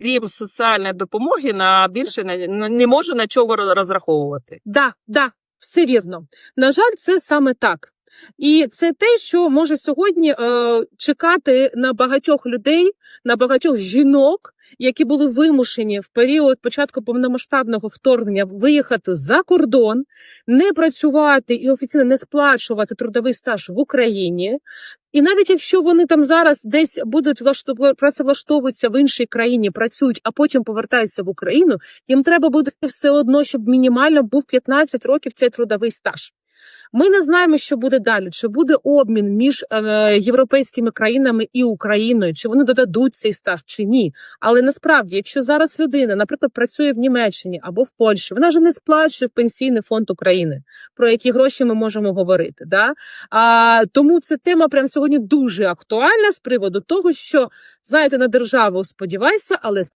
крім соціальної допомоги, на більше не, не може на чого розраховувати. Да, да, все вірно. На жаль, це саме так. І це те, що може сьогодні е, чекати на багатьох людей, на багатьох жінок, які були вимушені в період початку повномасштабного вторгнення виїхати за кордон, не працювати і офіційно не сплачувати трудовий стаж в Україні. І навіть якщо вони там зараз десь будуть влаштов... працевлаштовуватися в іншій країні, працюють, а потім повертаються в Україну, їм треба буде все одно, щоб мінімально був 15 років цей трудовий стаж. Ми не знаємо, що буде далі. Чи буде обмін між е, європейськими країнами і Україною, чи вони додадуть цей стаж, чи ні. Але насправді, якщо зараз людина, наприклад, працює в Німеччині або в Польщі, вона вже не сплачує в пенсійний фонд України, про які гроші ми можемо говорити. Да? А, тому ця тема прямо сьогодні дуже актуальна з приводу того, що знаєте, на державу сподівайся, але